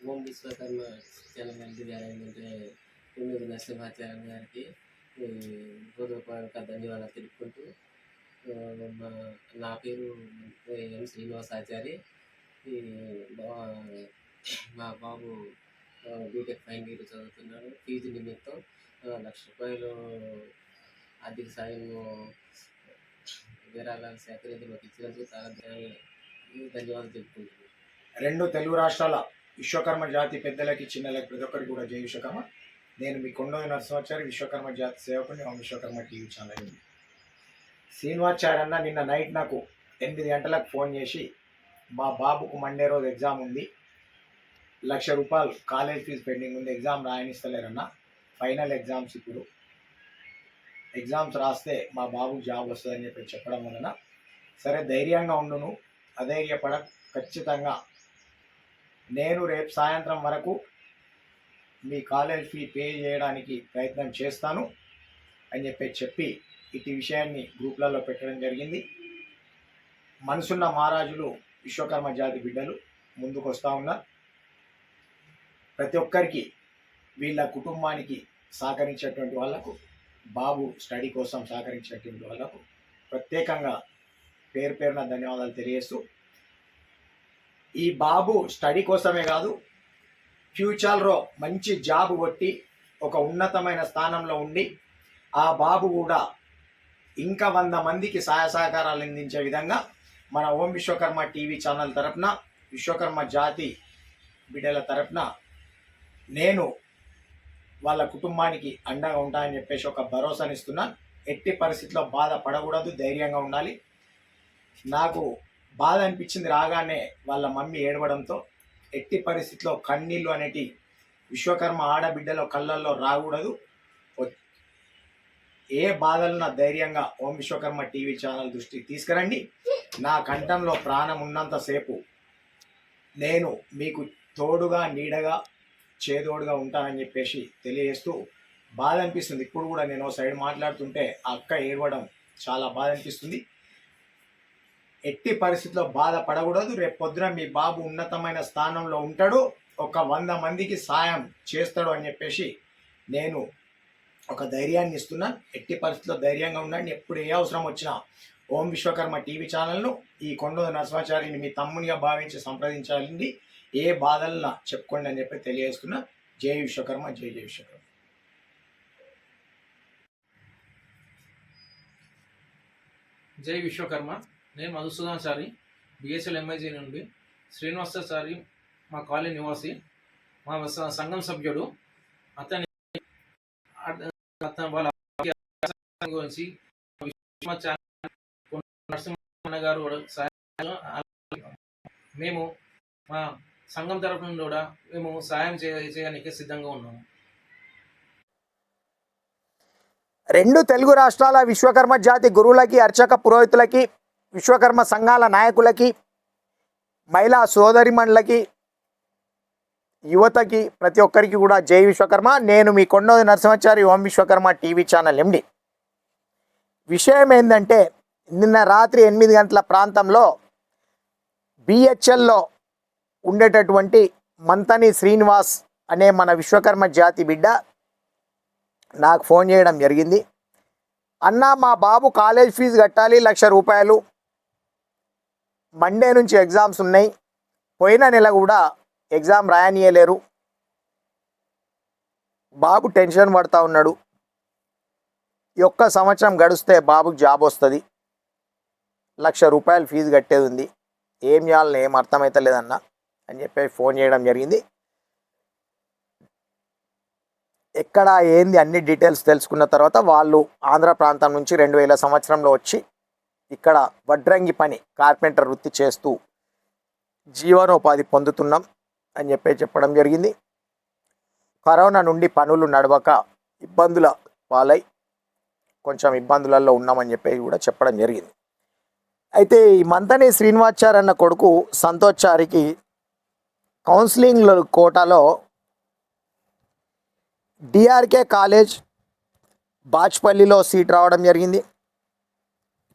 ఓం విశ్వకర్మ చాలా ఎంపీ గారు ఏంటంటే తొమ్మిది నరసింహాచార్య గారికి ఈ, హృదయపూర్వక ధన్యవాదాలు తెలుపుకుంటూ మా నా పేరు ఎం శ్రీనివాసాచారి మా బాబు బీటెక్ ఫైనల్ ఇయర్ చదువుతున్నాడు. ఫీజు నిమిత్తం లక్ష రూపాయలు ఆర్థిక సాయం విరాళాలు సేకరించి మాకు ఇచ్చినందుకు చాలా ధన్యవాదాలు తెలుపుకుంటున్నాను. రెండు తెలుగు రాష్ట్రాల విశ్వకర్మ జాతి పెద్దలకి చిన్నలకి ప్రతి ఒక్కరికి కూడా జై విశ్వకర్మ. నేను మీ కొండోది నరసింహాచారి విశ్వకర్మ జాతి సేవకుని విశ్వకర్మ టీవీ ఛానల్. నుండి శ్రీనివాచార్య అన్న నిన్న నైట్ నాకు ఎనిమిది గంటలకు ఫోన్ చేసి మా బాబుకు మండే రోజు ఎగ్జామ్ ఉంది. లక్ష రూపాయలు కాలేజ్ ఫీజు పెండింగ్ ఉంది. ఎగ్జామ్ రాయనిస్తలేరన్న. ఫైనల్ ఎగ్జామ్స్ ఇప్పుడు. ఎగ్జామ్స్ రాస్తే మా బాబుకి జాబ్ వస్తుందని చెప్పి చెప్పడం వలన సరే ధైర్యంగా ఉండును. అధైర్యపడ ఖచ్చితంగా నేను రేపు సాయంత్రం వరకు మీ కాలేజ్ ఫీ పే చేయడానికి ప్రయత్నం చేస్తాను అని చెప్పి చెప్పి ఇటు విషయాన్ని గ్రూప్లలో పెట్టడం జరిగింది. మనసున్న మహారాజులు విశ్వకర్మ జాతి బిడ్డలు ముందుకు వస్తూ ఉన్నారు ప్రతి ఒక్కరికి వీళ్ళ కుటుంబానికి సహకరించేటువంటి వాళ్ళకు బాబు స్టడీ కోసం సహకరించేటువంటి వాళ్ళకు ప్రత్యేకంగా పేరు పేరున ధన్యవాదాలు తెలియజేస్తూ ఈ బాబు స్టడీ కోసమే కాదు ఫ్యూచర్లో మంచి జాబ్ కొట్టి ఒక ఉన్నతమైన స్థానంలో ఉండి ఆ బాబు కూడా ఇంకా వంద మందికి సహాయ సహకారాలు అందించే విధంగా మన ఓం విశ్వకర్మ టీవీ ఛానల్ తరపున విశ్వకర్మ జాతి బిడ్డల తరపున నేను వాళ్ళ కుటుంబానికి అండగా ఉంటానని చెప్పేసి ఒక భరోసానిస్తున్నాను ఎట్టి పరిస్థితిలో బాధ పడకూడదు ధైర్యంగా ఉండాలి. నాకు బాధ అనిపించింది రాగానే వాళ్ళ మమ్మీ ఏడవడంతో ఎట్టి పరిస్థితిలో కన్నీళ్ళు అనేటి విశ్వకర్మ ఆడబిడ్డలో కళ్ళల్లో రాకూడదు. ఏ బాధలున్నా ధైర్యంగా ఓం విశ్వకర్మ టీవీ ఛానల్ దృష్టికి తీసుకురండి. నా కంఠంలో ప్రాణం ఉన్నంతసేపు నేను మీకు తోడుగా నీడగా చేదోడుగా ఉంటానని చెప్పేసి తెలియజేస్తూ బాధ అనిపిస్తుంది. ఇప్పుడు కూడా నేను ఓ సైడ్ మాట్లాడుతుంటే ఆ అక్క ఏడవడం చాలా బాధ అనిపిస్తుంది. ఎట్టి పరిస్థితిలో బాధపడకూడదు. రేపు పొద్దున మీ బాబు ఉన్నతమైన స్థానంలో ఉంటాడు. ఒక వంద మందికి సాయం చేస్తాడు అని చెప్పేసి నేను ఒక ధైర్యాన్ని ఇస్తున్నాను. ఎట్టి పరిస్థితిలో ధైర్యంగా ఉండండి. ఎప్పుడు ఏ అవసరం వచ్చినా ఓం విశ్వకర్మ టీవీ ఛానల్ను ఈ కొండ నరసింహాచార్యుని మీ తమ్మునిగా భావించి సంప్రదించాలండి. ఏ బాధలను చెప్పుకోండి అని చెప్పి తెలియజేస్తున్నా. జై విశ్వకర్మ జై జై విశ్వకర్మ. జై విశ్వకర్మ. నేను మధుసూదనాచారి బిఎస్ఎల్ ఎంఐజీ నుండి శ్రీనివాసాచారి మా కాలనీ నివాసి మా సంఘం సభ్యుడు. అతని వాళ్ళ గురించి నరసింహన్న నరసింహ గారు మేము మా సంఘం తరపు నుండి కూడా మేము సాయం చేయ చేయడానికి సిద్ధంగా ఉన్నాము. రెండు తెలుగు రాష్ట్రాల విశ్వకర్మ జాతి గురువులకి అర్చక పురోహితులకి విశ్వకర్మ సంఘాల నాయకులకి మహిళా సోదరిమణులకి యువతకి ప్రతి ఒక్కరికి కూడా జై విశ్వకర్మ. నేను మీ Kondodi Narasimhachari Om Vishwakarma TV channel MD. విషయం ఏంటంటే నిన్న రాత్రి ఎనిమిది గంటల ప్రాంతంలో బిహెచ్ఎల్లో ఉండేటటువంటి మంతని శ్రీనివాస్ అనే మన విశ్వకర్మ జాతి బిడ్డ నాకు ఫోన్ చేయడం జరిగింది. అన్న మా బాబు కాలేజ్ ఫీజు కట్టాలి లక్ష రూపాయలు మండే నుంచి ఎగ్జామ్స్ ఉన్నాయి. పోయిన నెల కూడా ఎగ్జామ్ రాయనీయలేరు. బాబు టెన్షన్ పడతా ఉన్నాడు. ఈ ఒక్క సంవత్సరం గడిస్తే బాబుకి జాబ్ వస్తుంది. లక్ష రూపాయలు ఫీజు కట్టేది ఉంది. ఏం చేయాలని ఏం అర్థమవుతలేదన్న అని చెప్పి ఫోన్ చేయడం జరిగింది. ఎక్కడ ఏంది అన్ని డీటెయిల్స్ తెలుసుకున్న తర్వాత వాళ్ళు ఆంధ్ర ప్రాంతం నుంచి రెండు వేల సంవత్సరంలో వచ్చి ఇక్కడ వడ్రంగి పని కార్పెంటర్ వృత్తి చేస్తూ జీవనోపాధి పొందుతున్నాం అని చెప్పి చెప్పడం జరిగింది. కరోనా నుండి పనులు నడవక ఇబ్బందుల పాలై కొంచెం ఇబ్బందులలో ఉన్నామని చెప్పి కూడా చెప్పడం జరిగింది. అయితే ఈ మంతని శ్రీనివాచార్ అన్న కొడుకు సంతోష్ చారికి కౌన్సిలింగ్ కోటాలో డిఆర్కే కాలేజ్ బాచ్పల్లిలో సీట్ రావడం జరిగింది.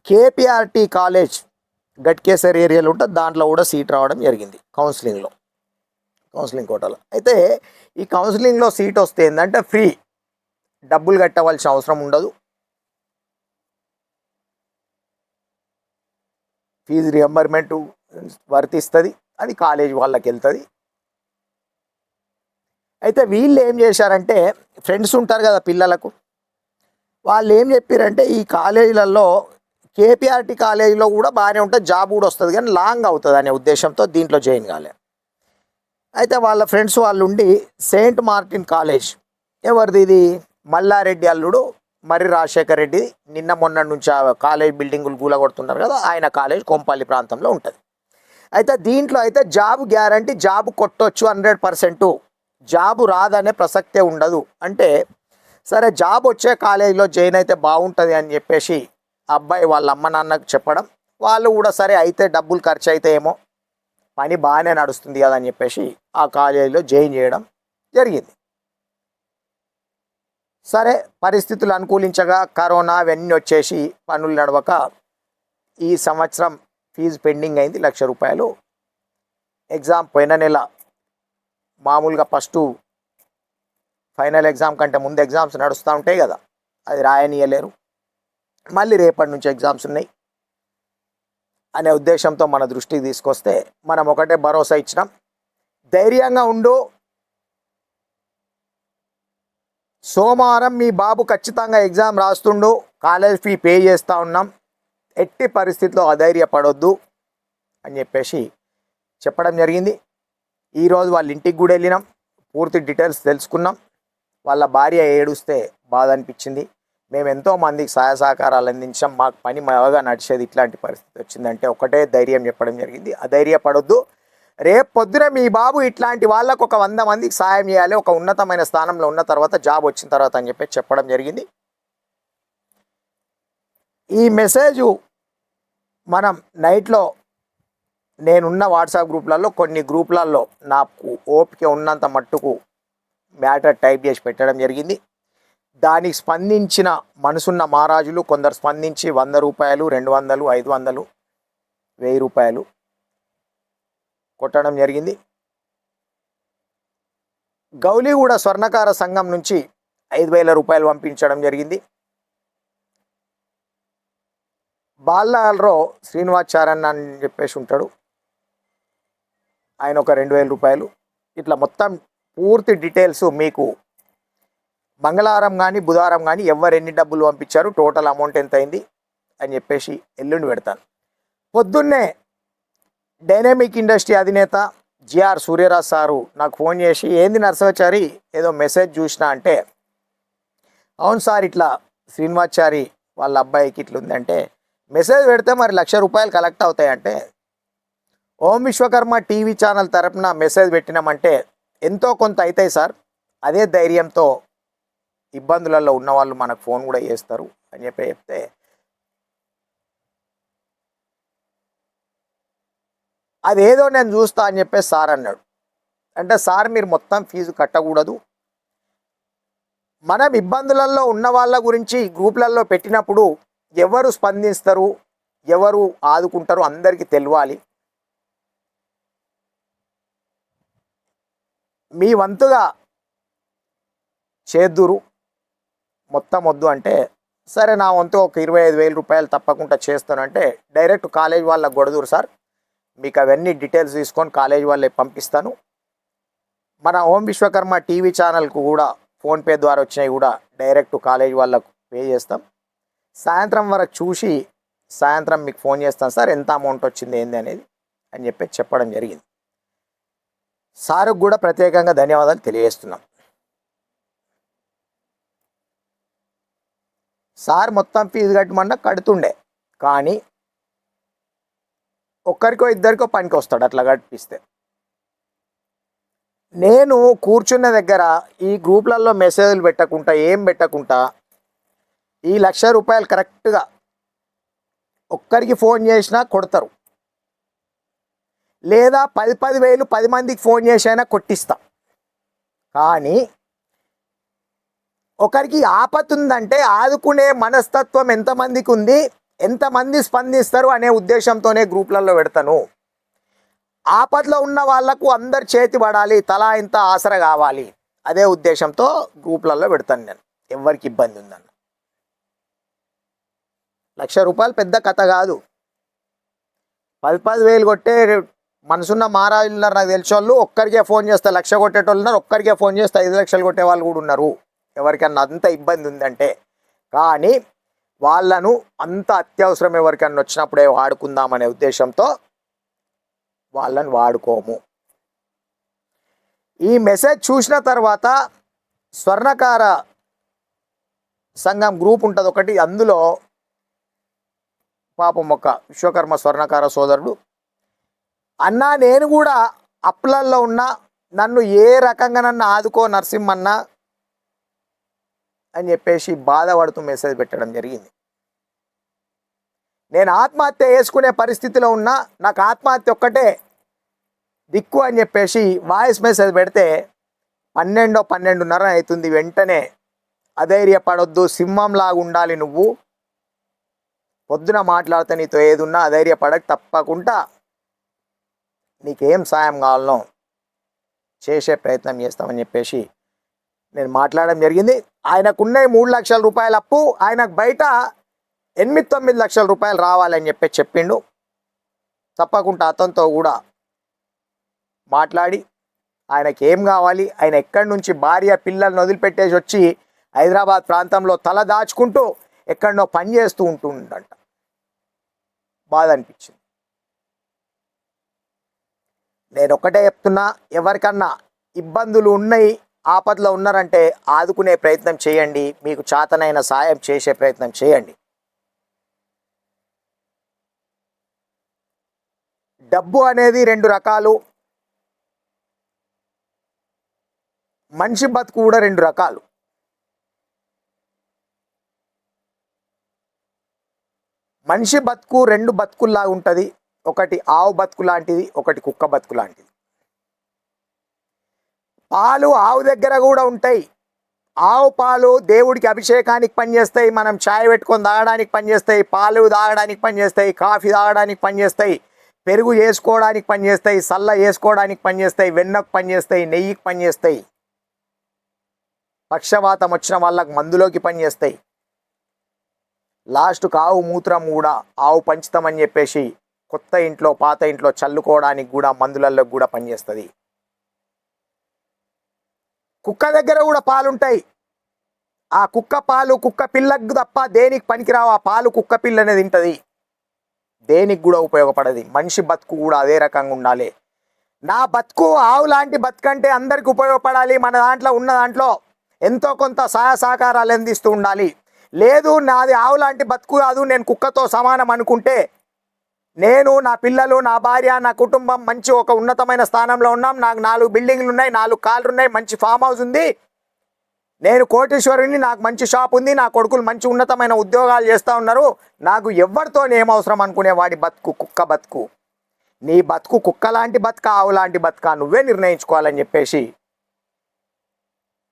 కేపీఆర్టీ కాలేజ్ గట్కేసర్ ఏరియాలో ఉంటుంది దాంట్లో కూడా సీట్ రావడం జరిగింది కౌన్సిలింగ్లో కౌన్సిలింగ్ కోటాలో. అయితే ఈ కౌన్సిలింగ్లో సీట్ వస్తే ఏంటంటే ఫ్రీ డబ్బులు కట్టవలసిన అవసరం ఉండదు. ఫీజు రియంబర్మెంట్ వర్తిస్తుంది అది కాలేజ్ వాళ్ళకి వెళ్తుంది అయితే వీళ్ళు ఏం చేశారంటే ఫ్రెండ్స్ ఉంటారు కదా పిల్లలకు వాళ్ళు ఏం చెప్పారంటే ఈ కాలేజీలలో కేపీఆర్టీ కాలేజీలో కూడా బాగానే ఉంటుంది జాబ్ కూడా వస్తుంది కానీ లాంగ్ అవుతుంది అనే ఉద్దేశంతో దీంట్లో జాయిన్ కాలే. అయితే వాళ్ళ ఫ్రెండ్స్ వాళ్ళు ఉండి సెయింట్ మార్టిన్ కాలేజ్ ఎవరిది ఇది? మల్లారెడ్డి అల్లుడు మర్రి రాజశేఖర్ రెడ్డి నిన్న మొన్న నుంచి ఆ కాలేజ్ బిల్డింగులు గూలగొడుతున్నారు కదా ఆయన కాలేజ్ కొంపల్లి ప్రాంతంలో ఉంటుంది. అయితే దీంట్లో అయితే జాబ్ గ్యారంటీ జాబ్ కొట్టొచ్చు హండ్రెడ్ పర్సెంటు. జాబు రాదనే ప్రసక్తే ఉండదు. అంటే సరే జాబ్ వచ్చే కాలేజీలో జాయిన్ అయితే బాగుంటుంది అని చెప్పేసి అబ్బాయి వాళ్ళ అమ్మ నాన్నకు చెప్పడం వాళ్ళు కూడా సరే అయితే డబ్బులు ఖర్చు అయితే ఏమో పని బాగానే నడుస్తుంది కదా అని చెప్పేసి ఆ కాలేజీలో జాయిన్ చేయడం జరిగింది. సరే పరిస్థితులు అనుకూలించగా కరోనా అవన్నీ వచ్చేసి పనులు నడవక ఈ సంవత్సరం ఫీజు పెండింగ్ అయింది లక్ష రూపాయలు. ఎగ్జామ్ పోయిన నెల మామూలుగా ఫస్ట్ ఫైనల్ ఎగ్జామ్ కంటే ముందు ఎగ్జామ్స్ నడుస్తూ ఉంటాయి కదా అది రాయనీయలేరు. మళ్ళీ రేపటి నుంచి ఎగ్జామ్స్ ఉన్నాయి అనే ఉద్దేశంతో మన దృష్టికి తీసుకొస్తే మనం ఒకటే భరోసా ఇచ్చినాం. ధైర్యంగా ఉండు. సోమవారం మీ బాబు ఖచ్చితంగా ఎగ్జామ్ రాస్తుండు. కాలేజ్ ఫీ పే చేస్తూ ఉన్నాం. ఎట్టి పరిస్థితిలో అధైర్యపడొద్దు అని చెప్పేసి చెప్పడం జరిగింది. ఈరోజు వాళ్ళ ఇంటికి కూడా వెళ్ళినాం. పూర్తి డీటెయిల్స్ తెలుసుకున్నాం. వాళ్ళ భార్య ఏడుస్తే బాధ అనిపించింది. మేము ఎంతో మందికి సహాయ సహకారాలు అందించాం. మాకు పని బాగా నడిచేది ఇట్లాంటి పరిస్థితి వచ్చిందంటే ఒకటే ధైర్యం చెప్పడం జరిగింది. అధైర్యపడొద్దు. రేపు పొద్దున మీ బాబు ఇట్లాంటి వాళ్ళకు ఒక వంద మందికి సాయం చేయాలి. ఒక ఉన్నతమైన స్థానంలో ఉన్న తర్వాత జాబ్ వచ్చిన తర్వాత అని చెప్పి చెప్పడం జరిగింది. ఈ మెసేజ్ మనం నైట్లో నేనున్న వాట్సాప్ గ్రూప్లలో కొన్ని గ్రూప్లలో నాకు ఓపిక ఉన్నంత మట్టుకు మ్యాటర్ టైప్ చేసి పెట్టడం జరిగింది. దానికి స్పందించిన మనసున్న మహారాజులు కొందరు స్పందించి వంద రూపాయలు రెండు వందలు ఐదు వందలు వెయ్యి రూపాయలు కొట్టడం జరిగింది. గౌలిగూడ స్వర్ణకార సంఘం నుంచి ఐదు వేల రూపాయలు పంపించడం జరిగింది. బాల్లాలో శ్రీనివాచారన్ అని చెప్పేసి ఉంటాడు. ఆయన ఒక రెండు వేల రూపాయలు. ఇట్లా మొత్తం పూర్తి డీటెయిల్స్ మీకు మంగళవారం కానీ బుధవారం కానీ ఎవరు ఎన్ని డబ్బులు పంపించారు టోటల్ అమౌంట్ ఎంత అయింది అని చెప్పేసి ఎల్లుండి పెడతాను పొద్దున్నే డైనమిక్ ఇండస్ట్రీ అధినేత జిఆర్ సూర్యరాజ్ సారు నాకు ఫోన్ చేసి ఏంది నరసింహాచారి ఏదో మెసేజ్ చూసినా అంటే అవును సార్ ఇట్లా శ్రీనివాచారి వాళ్ళ అబ్బాయికి ఇట్లా ఉందంటే మెసేజ్ పెడితే మరి లక్ష రూపాయలు కలెక్ట్ అవుతాయంటే ఓం విశ్వకర్మ టీవీ ఛానల్ తరపున మెసేజ్ పెట్టినామంటే ఎంతో కొంత అవుతాయి సార్ అదే ధైర్యంతో ఇబ్బందులలో ఉన్న వాళ్ళు మనకు ఫోన్ కూడా చేస్తారు అని చెప్పి చెప్తే అదేదో నేను చూస్తా అని చెప్పేసి సార్ అన్నాడు. అంటే సార్ మీరు మొత్తం ఫీజు కట్టకూడదు. మనం ఇబ్బందులలో ఉన్న వాళ్ళ గురించి గ్రూపులలో పెట్టినప్పుడు ఎవరు స్పందిస్తారు ఎవరు ఆదుకుంటారు అందరికీ తెలియాలి. మీ వంతుగా చేద్దురు. మొత్తం వద్దు అంటే సరే నా వంతు ఒక ఇరవై ఐదు వేల రూపాయలు తప్పకుండా చేస్తానంటే డైరెక్ట్ కాలేజ్ వాళ్ళకి కొడదురు సార్. మీకు అవన్నీ డీటెయిల్స్ తీసుకొని కాలేజ్ వాళ్ళకి పంపిస్తాను. మన ఓం విశ్వకర్మ టీవీ ఛానల్కు కూడా ఫోన్పే ద్వారా వచ్చినవి కూడా డైరెక్ట్ కాలేజ్ వాళ్ళకు పే చేస్తాం. సాయంత్రం వరకు చూసి సాయంత్రం మీకు ఫోన్ చేస్తాను సార్ ఎంత అమౌంట్ వచ్చింది ఏంది అనేది అని చెప్పి చెప్పడం జరిగింది. సార్కు కూడా ప్రత్యేకంగా ధన్యవాదాలు తెలియజేస్తున్నాం. సార్ మొత్తం ఫీజు కట్టమన్నా కడుతుండే. కానీ ఒక్కరికో ఇద్దరికో పనికి వస్తాడు అట్లా కట్టిస్తే. నేను కూర్చున్న దగ్గర ఈ గ్రూప్లలో మెసేజ్లు పెట్టకుండా ఏం పెట్టకుండా ఈ లక్ష రూపాయలు కరెక్ట్గా ఒక్కరికి ఫోన్ చేసినా కొడతారు. లేదా పది పది వేలు పది మందికి ఫోన్ చేసైనా కొట్టిస్తా. కానీ ఒకరికి ఆపతుందంటే ఉందంటే ఆదుకునే మనస్తత్వం ఎంతమందికి ఉంది ఎంతమంది స్పందిస్తారు అనే ఉద్దేశంతోనే గ్రూప్లలో పెడతాను. ఆపదలో ఉన్న వాళ్ళకు అందరు చేతి పడాలి తలా ఇంత ఆసర కావాలి అదే ఉద్దేశంతో గ్రూప్లలో పెడతాను నేను. ఎవరికి ఇబ్బంది ఉందన్న లక్ష రూపాయలు పెద్ద కథ కాదు. పది పది వేలు కొట్టే మనసున్న మారాజులు ఉన్నారు నాకు తెలిసే వాళ్ళు ఒక్కరికే ఫోన్ చేస్తే లక్ష కొట్టేటోళ్ళు ఉన్నారు ఒక్కరికే ఫోన్ చేస్తే ఐదు లక్షలు కొట్టే వాళ్ళు కూడా ఉన్నారు. ఎవరికన్నా అంత ఇబ్బంది ఉందంటే కానీ వాళ్ళను అంత అత్యవసరం ఎవరికన్నా వచ్చినప్పుడే వాడుకుందామనే ఉద్దేశంతో వాళ్ళని వాడుకోము. ఈ మెసేజ్ చూసిన తర్వాత స్వర్ణకార సంఘం గ్రూప్ ఉంటుంది ఒకటి అందులో పాపం ఒక విశ్వకర్మ స్వర్ణకార సోదరుడు అన్నా నేను కూడా అప్పులల్లో ఉన్నా నన్ను ఏ రకంగా నన్ను ఆదుకో నరసింహన్న అని చెప్పేసి బాధపడుతూ మెసేజ్ పెట్టడం జరిగింది. నేను ఆత్మహత్య చేసుకునే పరిస్థితిలో ఉన్నా నాకు ఆత్మహత్య ఒక్కటే దిక్కు అని చెప్పేసి వాయిస్ మెసేజ్ పెడితే పన్నెండో పన్నెండున్నర అవుతుంది. వెంటనే అధైర్యపడొద్దు సింహంలాగా ఉండాలి నువ్వు. పొద్దున మాట్లాడితే నీతో ఏదున్నా అధైర్యపడక తప్పకుండా నీకేం సాయం కావాలనో చేసే ప్రయత్నం చేస్తామని చెప్పేసి నేను మాట్లాడడం జరిగింది. ఆయనకున్న మూడు లక్షల రూపాయల అప్పు ఆయనకు బయట ఎనిమిది తొమ్మిది లక్షల రూపాయలు రావాలని చెప్పి చెప్పిండు. తప్పకుండా అతనితో కూడా మాట్లాడి ఆయనకి ఏం కావాలి ఆయన ఎక్కడి నుంచి భార్య పిల్లల్ని వదిలిపెట్టేసి వచ్చి హైదరాబాద్ ప్రాంతంలో తల దాచుకుంటూ ఎక్కడనో పని చేస్తూ ఉంటుండంట. బాధ అనిపించింది. నేను ఒకటే చెప్తున్నా ఎవరికన్నా ఇబ్బందులు ఉన్నాయి ఆపదలో ఉన్నారంటే ఆదుకునే ప్రయత్నం చేయండి. మీకు చాతనైన సాయం చేసే ప్రయత్నం చేయండి. డబ్బు అనేది రెండు రకాలు. మనిషి బతుకు కూడా రెండు రకాలు. మనిషి బతుకు రెండు బతుకుల్లా ఉంటుంది. ఒకటి ఆవు బతుకు లాంటిది ఒకటి కుక్క బతుకు లాంటిది. పాలు ఆవు దగ్గర కూడా ఉంటాయి. ఆవు పాలు దేవుడికి అభిషేకానికి పనిచేస్తాయి. మనం ఛాయ్ పెట్టుకొని తాగడానికి పనిచేస్తాయి. పాలు తాగడానికి పనిచేస్తాయి. కాఫీ తాగడానికి పనిచేస్తాయి. పెరుగు చేసుకోవడానికి పనిచేస్తాయి. సల్ల వేసుకోవడానికి పనిచేస్తాయి. వెన్నకు పనిచేస్తాయి. నెయ్యికి పనిచేస్తాయి. పక్షవాతం వచ్చిన వాళ్ళకి మందులోకి పనిచేస్తాయి. లాస్ట్కు ఆవు మూత్రం కూడా ఆవు పంచుతామని చెప్పేసి కొత్త ఇంట్లో పాత ఇంట్లో చల్లుకోవడానికి కూడా మందులలో కూడా పనిచేస్తుంది. కుక్క దగ్గర కూడా పాలుంటాయి. ఆ కుక్క పాలు కుక్క పిల్లకు తప్ప దేనికి పనికిరావు? ఆ పాలు కుక్క పిల్ల అనేది దేనికి కూడా ఉపయోగపడది. మనిషి బతుకు కూడా అదే రకంగా ఉండాలి. నా బతుకు ఆవు లాంటి బతుకంటే అందరికి ఉపయోగపడాలి. మన దాంట్లో ఉన్న దాంట్లో ఎంతో కొంత సహాయ సహకారాలు అందిస్తూ ఉండాలి. లేదు నాది ఆవు లాంటి బతుకు కాదు. నేను కుక్కతో సమానం అనుకుంటే నేను నా పిల్లలు నా భార్య నా కుటుంబం మంచి ఒక ఉన్నతమైన స్థానంలో ఉన్నాం. నాకు నాలుగు బిల్డింగ్లు ఉన్నాయి నాలుగు కార్లు ఉన్నాయి మంచి ఫామ్ హౌస్ ఉంది. నేను కోటేశ్వరుని నాకు మంచి షాప్ ఉంది నా కొడుకులు మంచి ఉన్నతమైన ఉద్యోగాలు చేస్తూ ఉన్నారు. నాకు ఎవరితో ఏమవసరం అవసరం అనుకునే వాడి బతుకు కుక్క బతుకు. నీ బతుకు కుక్క లాంటి బతుక ఆవు లాంటి బతుక? నువ్వే నిర్ణయించుకోవాలని చెప్పేసి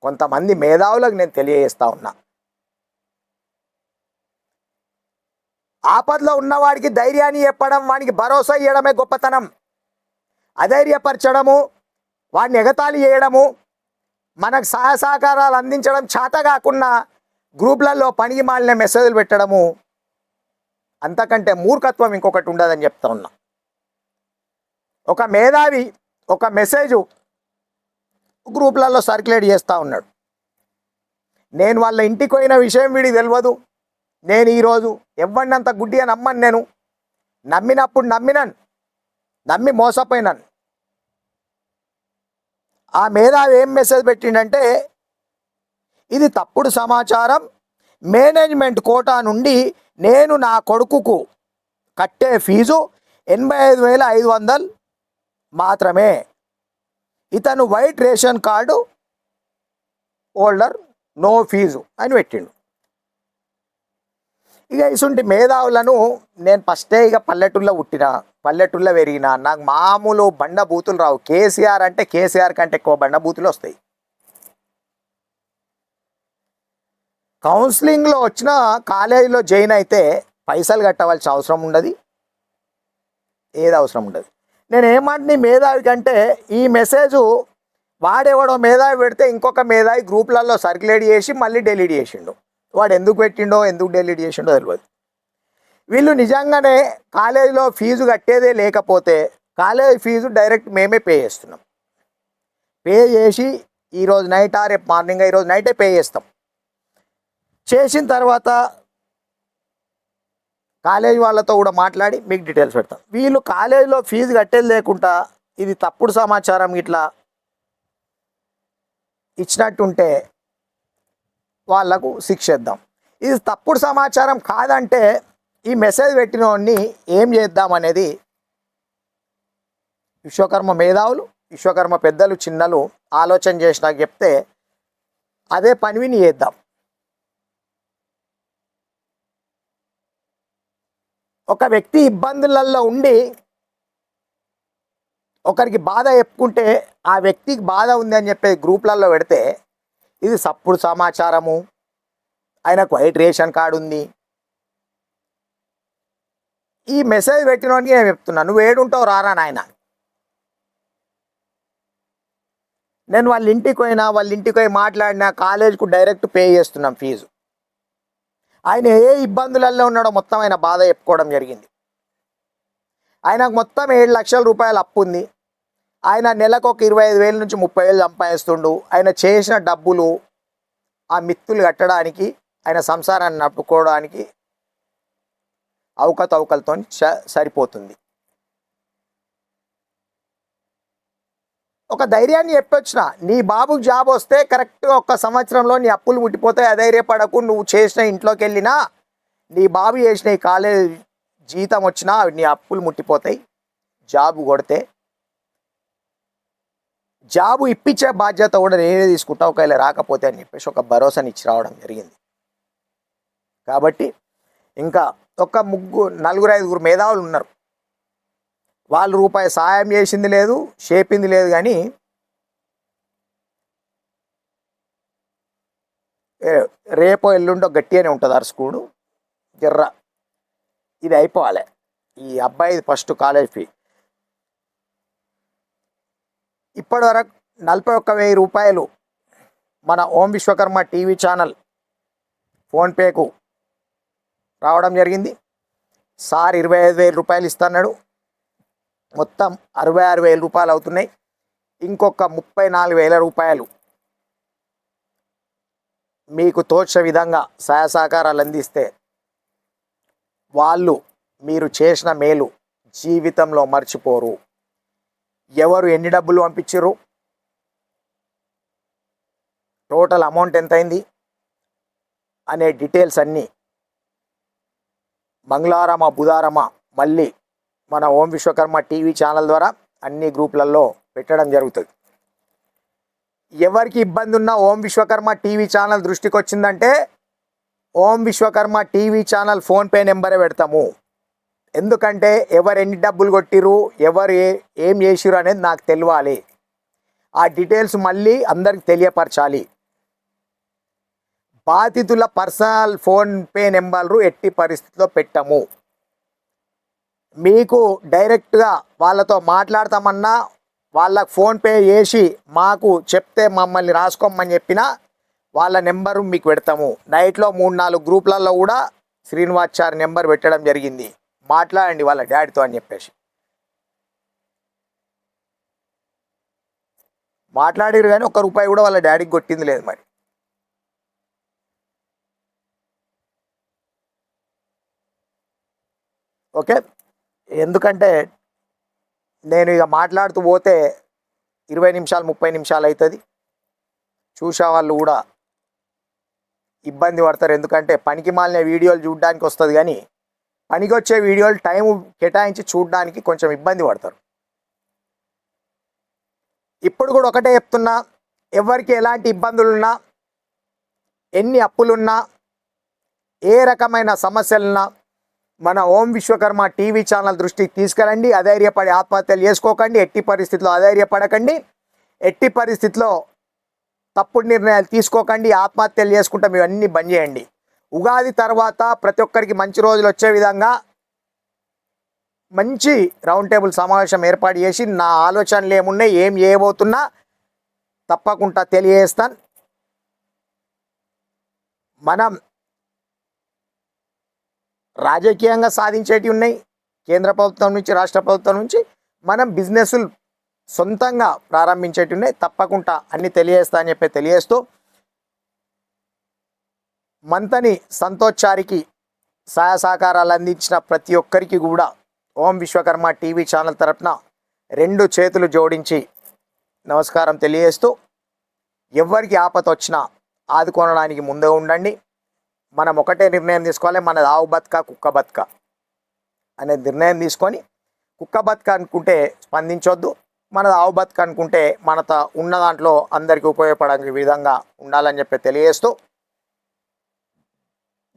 కొంతమంది మేధావులకు నేను తెలియజేస్తా ఉన్నా. ఆపదలో ఉన్నవాడికి ధైర్యాన్ని చెప్పడం వానికి భరోసా ఇవ్వడమే గొప్పతనం. అధైర్యపరచడము వాడిని ఎగతాళి చేయడము మనకు సహాయ సహకారాలు అందించడం చేత కాకుండా గ్రూప్లలో పనికి మాలిన మెసేజ్లు పెట్టడము. అంతకంటే మూర్ఖత్వం ఇంకొకటి ఉండదని చెప్తా ఉన్నా. ఒక మేధావి ఒక మెసేజ్ గ్రూప్లలో సర్క్యులేట్ చేస్తూ ఉన్నాడు. నేను వాళ్ళ ఇంటికి పోయిన విషయం వీడికి తెలియదు. నేను ఈరోజు ఎవరినంత గుడ్డిగా నమ్మను నేను. నమ్మినప్పుడు నమ్మినాను. నమ్మి మోసపోయినాను. ఆ మేధావి ఏం మెసేజ్ పెట్టిండంటే ఇది తప్పుడు సమాచారం. మేనేజ్మెంట్ కోటా నుండి నేను నా కొడుకుకు కట్టే ఫీజు ఎనభై ఐదు వేల ఐదు వందలు మాత్రమే. ఇతను white ration card holder no fees అని పెట్టిండు. ఇక ఇసుంటి మేధావులను నేను ఫస్టే ఇక పల్లెటూళ్ళలో పుట్టిన పల్లెటూళ్ళలో పెరిగిన నాకు మామూలు బండ బూతులు రావు. కేసీఆర్ అంటే కేసీఆర్ కంటే ఎక్కువ బండ బూతులు వస్తాయి. కౌన్సిలింగ్లో వచ్చిన కాలేజీలో జాయిన్ అయితే పైసలు కట్టవలసిన అవసరం ఉండదు. ఏది అవసరం ఉండదు. నేను ఏమంటున్నా మేధావి కంటే ఈ మెసేజ్ వాడేవాడో మేధావి పెడితే ఇంకొక మేధావి గ్రూప్లలో సర్క్యులేట్ చేసి మళ్ళీ డెలీట్ చేసిండు. వాడు ఎందుకు పెట్టిండో ఎందుకు డెలీట్ చేసిండో తెలియదు వీళ్ళు నిజంగానే కాలేజీలో ఫీజు కట్టేదే లేకపోతే కాలేజీ ఫీజు డైరెక్ట్ మేమే పే చేస్తున్నాం. పే చేసి ఈరోజు నైట్ ఆ రేపు మార్నింగ్ ఈరోజు నైటే పే చేస్తాం. చేసిన తర్వాత కాలేజ్ వాళ్ళతో కూడా మాట్లాడి మీకు డీటెయిల్స్ పెడతాం. వీళ్ళు కాలేజీలో ఫీజు కట్టేది లేకుండా ఇది తప్పుడు సమాచారం ఇట్లా ఇచ్చినట్టుంటే వాళ్ళకు శిక్షిద్దాం. ఇది తప్పుడు సమాచారం కాదంటే ఈ మెసేజ్ పెట్టిన వాడిని ఏం చేద్దాం అనేది విశ్వకర్మ మేధావులు విశ్వకర్మ పెద్దలు చిన్నలు ఆలోచన చేసినాక చెప్తే అదే పనివిని చేద్దాం. ఒక వ్యక్తి ఇబ్బందులలో ఉండి ఒకరికి బాధ చెప్పుకుంటే ఆ వ్యక్తికి బాధ ఉంది అని చెప్పే గ్రూప్లలో పెడితే ఇది సప్పుడు సమాచారము. ఆయనకు వైట్ రేషన్ కార్డు ఉంది. ఈ మెసేజ్ పెట్టినోడికి నేను చెప్తున్నా నువ్వు ఏడుంటావు రారా నాయన? నేను వాళ్ళ ఇంటికి పోయినా వాళ్ళ ఇంటికి పోయి మాట్లాడినా కాలేజీకు డైరెక్ట్ పే చేస్తున్నాం ఫీజు. ఆయన ఏ ఇబ్బందులలో ఉన్నాడో మొత్తం ఆయన బాధ చెప్పుకోవడం జరిగింది. ఆయనకు మొత్తం ఏడు లక్షల రూపాయలు అప్పు ఉంది. ఆయన నెలకు ఒక ఇరవై ఐదు వేల నుంచి ముప్పై వేలు సంపాదిస్తుండు. ఆయన చేసిన డబ్బులు ఆ మిత్తులు కట్టడానికి ఆయన సంసారాన్ని నడుపుకోవడానికి అవకతవకలతో సరిపోతుంది. ఒక ధైర్యాన్ని చెప్పొచ్చిన నీ బాబుకు జాబ్ వస్తే కరెక్ట్గా ఒక సంవత్సరంలో నీ అప్పులు ముట్టిపోతాయి అధైర్యపడకు నువ్వు చేసిన ఇంట్లోకి వెళ్ళినా నీ బాబు చేసిన ఈ కాలేజ్ జీతం వచ్చినా నీ అప్పులు ముట్టిపోతాయి జాబ్ కొడితే జాబు ఇప్పించే బాధ్యత కూడా నేనే తీసుకుంటా ఒకవేళ రాకపోతే అని చెప్పేసి ఒక భరోసాని ఇచ్చి రావడం జరిగింది. కాబట్టి ఇంకా ఒక ముగ్గురు నలుగురు ఐదుగురు మేధావులు ఉన్నారు. వాళ్ళు రూపాయి సాయం చేసింది లేదు చేపింది లేదు కానీ రేపో ఎల్లుండో గట్టిగానే ఉంటుంది అరుసుకుడు జర్ర. ఇది అయిపోవాలి. ఈ అబ్బాయి ఫస్ట్ కాలేజ్ ఫీ. ఇప్పటి వరకు నలభై ఒక్క వెయ్యి రూపాయలు మన ఓం విశ్వకర్మ టీవీ ఛానల్ ఫోన్పేకు రావడం జరిగింది. సార్ ఇరవై ఐదు వేల రూపాయలు ఇస్తున్నాడు. మొత్తం అరవై ఆరు వేల రూపాయలు అవుతున్నాయి. ఇంకొక ముప్పై నాలుగు వేల రూపాయలు మీకు తోచే విధంగా సహాయ సహకారాలు అందిస్తే వాళ్ళు మీరు చేసిన మేలు జీవితంలో మర్చిపోరు. ఎవరు ఎన్ని డబ్బులు పంపించారు? టోటల్ అమౌంట్ ఎంతైంది? అనే డీటెయిల్స్ అన్నీ మంగళారమ బుధారమ మళ్ళీ మన ఓం విశ్వకర్మ టీవీ ఛానల్ ద్వారా అన్ని గ్రూపులలో పెట్టడం జరుగుతుంది. ఎవరికి ఇబ్బంది ఉన్నా ఓం విశ్వకర్మ టీవీ ఛానల్ దృష్టికి వచ్చిందంటే Om Vishwakarma TV channel PhonePe నెంబరే పెడతాము. ఎందుకంటే ఎవరు ఎన్ని డబ్బులు కొట్టిరు ఎవరు ఏం చేసిరు అనేది నాకు తెలియాలి ఆ డీటెయిల్స్ మళ్ళీ అందరికి తెలియపరచాలి. బాధితుల పర్సనల్ ఫోన్పే నెంబర్లు ఎట్టి పరిస్థితిలో పెట్టము. మీకు డైరెక్ట్గా వాళ్ళతో మాట్లాడతామన్నా వాళ్ళకు ఫోన్పే చేసి మాకు చెప్తే మమ్మల్ని రాసుకోమని చెప్పినా వాళ్ళ నెంబరు మీకు పెడతాము. నైట్లో మూడు నాలుగు గ్రూపులలో కూడా శ్రీనివాచారి నెంబర్ పెట్టడం జరిగింది. మాట్లాడండి వాళ్ళ డాడీతో అని చెప్పేసి. మాట్లాడిరు కానీ ఒక్క రూపాయి కూడా వాళ్ళ డాడీకి కొట్టింది లేదు మరి. ఓకే? ఎందుకంటే నేను ఇక మాట్లాడుతూ పోతే ఇరవై నిమిషాలు ముప్పై నిమిషాలు అవుతుంది చూసే వాళ్ళు కూడా ఇబ్బంది పడతారు. ఎందుకంటే పనికి మాలిన వీడియోలు చూడడానికి వస్తుంది కానీ పనికొచ్చే వీడియోలు టైం కేటాయించి చూడడానికి కొంచెం ఇబ్బంది పడతారు. ఇప్పుడు కూడా ఒకటే చెప్తున్నా ఎవరికి ఎలాంటి ఇబ్బందులున్నా ఎన్ని అప్పులున్నా ఏ రకమైన సమస్యలున్నా మన ఓం విశ్వకర్మ టీవీ ఛానల్ దృష్టికి తీసుకెళ్ళండి అధైర్యపడి ఆత్మహత్యలు చేసుకోకండి ఎట్టి పరిస్థితిలో అధైర్యపడకండి ఎట్టి పరిస్థితిలో తప్పుడు నిర్ణయాలు తీసుకోకండి ఆత్మహత్యలు చేసుకుంటాం ఇవన్నీ అన్నీ బంద్ చేయండి. ఉగాది తర్వాత ప్రతి ఒక్కరికి మంచి రోజులు వచ్చే విధంగా మంచి రౌండ్ టేబుల్ సమావేశం ఏర్పాటు చేసి నా ఆలోచనలు ఏమున్నాయి ఏం చేయబోతున్నా తప్పకుండా తెలియజేస్తాను. మనం రాజకీయంగా సాధించేటివి ఉన్నాయి కేంద్ర ప్రభుత్వం నుంచి రాష్ట్ర ప్రభుత్వం నుంచి మనం బిజినెస్లు సొంతంగా ప్రారంభించేటివి ఉన్నాయి తప్పకుండా అన్ని తెలియజేస్తా అని చెప్పి తెలియజేస్తూ మంతని సంతోషారికి సహాయ సహకారాలు అందించిన ప్రతి ఒక్కరికి కూడా ఓం విశ్వకర్మ టీవీ ఛానల్ తరపున రెండు చేతులు జోడించి నమస్కారం తెలియజేస్తూ ఎవరికి ఆపత వచ్చినా ఆదుకోవడానికి ముందుగా ఉండండి. మనం ఒకటే నిర్ణయం తీసుకోవాలి. మన ఆవు బతుక కుక్క బతుక అనే నిర్ణయం తీసుకొని కుక్క బతుక అనుకుంటే స్పందించొద్దు. మన ఆవు బతుక అనుకుంటే మనతో ఉన్న దాంట్లో అందరికీ ఉపయోగపడే విధంగా ఉండాలని చెప్పి తెలియజేస్తూ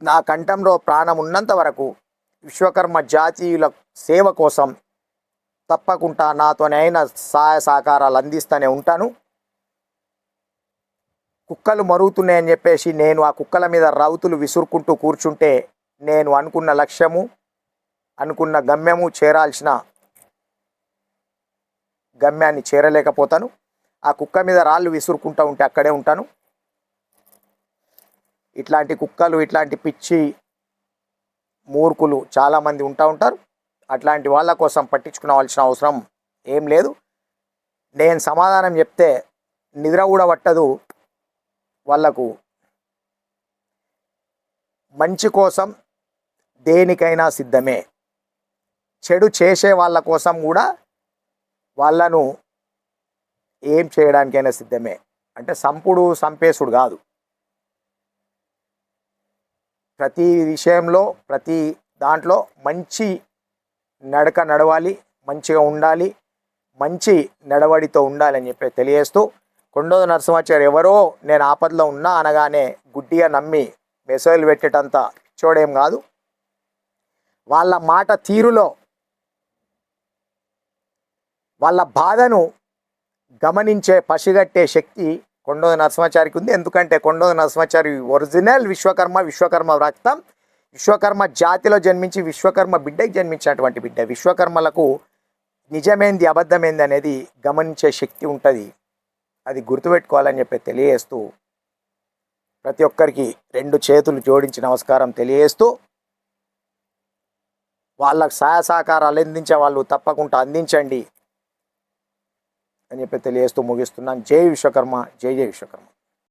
నా కంఠంలో ప్రాణం ఉన్నంత వరకు విశ్వకర్మ జాతీయుల సేవ కోసం తప్పకుండా నాతోనైనా సహాయ సహకారాలు అందిస్తూనే ఉంటాను. కుక్కలు మరుగుతున్నాయని చెప్పేసి నేను ఆ కుక్కల మీద రౌతులు విసురుకుంటూ కూర్చుంటే నేను అనుకున్న లక్ష్యము అనుకున్న గమ్యము చేరాల్సిన గమ్యాన్ని చేరలేకపోతాను. ఆ కుక్క మీద రాళ్ళు విసురుకుంటూ ఉంటే అక్కడే ఉంటాను. ఇట్లాంటి కుక్కలు ఇట్లాంటి పిచ్చి మూర్ఖులు చాలామంది ఉంటా ఉంటారు. అట్లాంటి వాళ్ళ కోసం పట్టించుకోవాల్సిన అవసరం ఏం లేదు. నేను సమాధానం చెప్తే నిద్ర కూడా పట్టదు వాళ్ళకు. మంచి కోసం దేనికైనా సిద్ధమే. చెడు చేసే వాళ్ళ కోసం కూడా వాళ్ళను ఏం చేయడానికైనా సిద్ధమే. అంటే సంపుడు సంపేసుడు కాదు. ప్రతి విషయంలో ప్రతి దాంట్లో మంచి నడక నడవాలి మంచిగా ఉండాలి మంచి నడవడితో ఉండాలని చెప్పి తెలియజేస్తూ కొండోద నరసింహాచారి ఎవరో నేను ఆపదలో ఉన్నా అనగానే గుడ్డిగా నమ్మి మెసైల్ పెట్టేటంత చూడేం కాదు. వాళ్ళ మాట తీరులో వాళ్ళ బాధను గమనించే పసిగట్టే శక్తి కొండోద నరసింహాచారికి ఉంది. ఎందుకంటే కొండోద నరసింహాచారి ఒరిజినల్ విశ్వకర్మ విశ్వకర్మ రక్తం. విశ్వకర్మ జాతిలో జన్మించి విశ్వకర్మ బిడ్డకి జన్మించినటువంటి బిడ్డ. విశ్వకర్మలకు నిజమేంది అబద్ధమేంది అనేది గమనించే శక్తి ఉంటుంది. అది గుర్తుపెట్టుకోవాలని చెప్పి తెలియజేస్తూ ప్రతి ఒక్కరికి రెండు చేతులు జోడించి నమస్కారం తెలియజేస్తూ వాళ్ళకు సహాయ సహకారాలు అందించే వాళ్ళు తప్పకుండా అందించండి. అని చెప్పి తెలియజేస్తూ ముగిస్తున్నాను. జై విశ్వకర్మ జై జై విశ్వకర్మ.